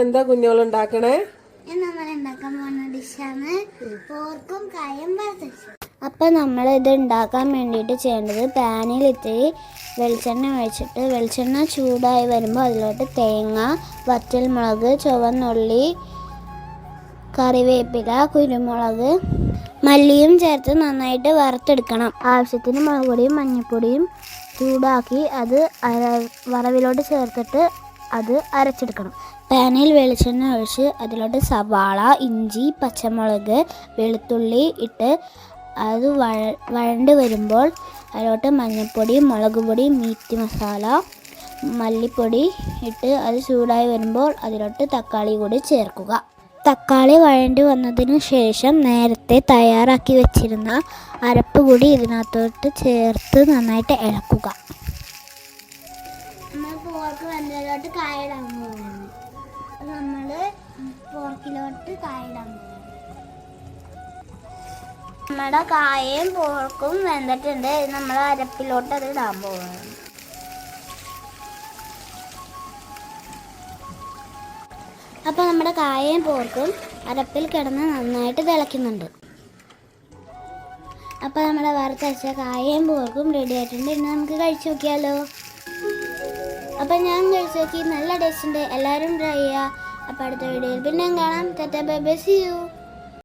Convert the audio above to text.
എന്താ കുഞ്ഞോൾ ഉണ്ടാക്കണേ നമ്മൾ ഉണ്ടാക്കാൻ പോകുന്ന ഡിഷാണ് പോർക്കും കായം അപ്പം നമ്മൾ ഇത് ഉണ്ടാക്കാൻ വേണ്ടിയിട്ട് ചെയ്യേണ്ടത് പാനിൽ ഇത്തിരി വെളിച്ചെണ്ണ ഒഴിച്ചിട്ട് വെളിച്ചെണ്ണ ചൂടായി വരുമ്പോൾ അതിലോട്ട് തേങ്ങ വറ്റൽമുളക് ചുവന്നുള്ളി കറിവേപ്പില കുരുമുളക് മല്ലിയും ചേർത്ത് നന്നായിട്ട് വറുത്തെടുക്കണം. ആവശ്യത്തിന് മുളക് പൊടിയും മഞ്ഞൾപ്പൊടിയും ചൂടാക്കി അത് വറവിലോട്ട് ചേർത്തിട്ട് അത് അരച്ചെടുക്കണം. പാനിൽ വെളിച്ചെണ്ണ ഒഴിച്ച് അതിലോട്ട് സവാള ഇഞ്ചി പച്ചമുളക് വെളുത്തുള്ളി ഇട്ട് അത് വഴ വഴണ്ട് വരുമ്പോൾ അതിലോട്ട് മഞ്ഞൾപ്പൊടി മുളക് പൊടി മീറ്റ് മസാല മല്ലിപ്പൊടി ഇട്ട് അത് ചൂടായി വരുമ്പോൾ അതിലോട്ട് തക്കാളി കൂടി ചേർക്കുക. തക്കാളി വഴണ്ടി വന്നതിന് ശേഷം നേരത്തെ തയ്യാറാക്കി വെച്ചിരുന്ന അരപ്പ് കൂടി ഇതിനകത്തോട്ട് ചേർത്ത് നന്നായിട്ട് ഇളക്കുക. നമ്മൾ പോർക്ക് വെന്തതിലോട്ട് കായിടാൻ പോകുന്നു നമ്മൾ പോർക്കിലോട്ട് കായിടാൻ പോകുന്നു നമ്മുടെ കായയും പോർക്കും വെന്തിട്ടുണ്ട്. നമ്മൾ അരപ്പിലോട്ട് അത് ഇടാൻ പോകുന്നു അപ്പോൾ നമ്മുടെ കായയും പോർക്കും അരപ്പിൽ കിടന്ന് നന്നായിട്ട് തിളയ്ക്കുന്നുണ്ട്. അപ്പോൾ നമ്മുടെ വറുത്തരച്ച കായയും പോർക്കും റെഡി ആയിട്ടുണ്ട്. ഇനി നമുക്ക് കഴിച്ചു നോക്കിയാലോ? അപ്പം ഞാൻ കഴിച്ചു നോക്കി നല്ല ടേസ്റ്റ് ഉണ്ട്. എല്ലാവരും ട്രൈ ചെയ്യുക അപ്പോൾ അടുത്ത വീഡിയോയിൽ പിന്നെ കാണാം. Tata bye bye see you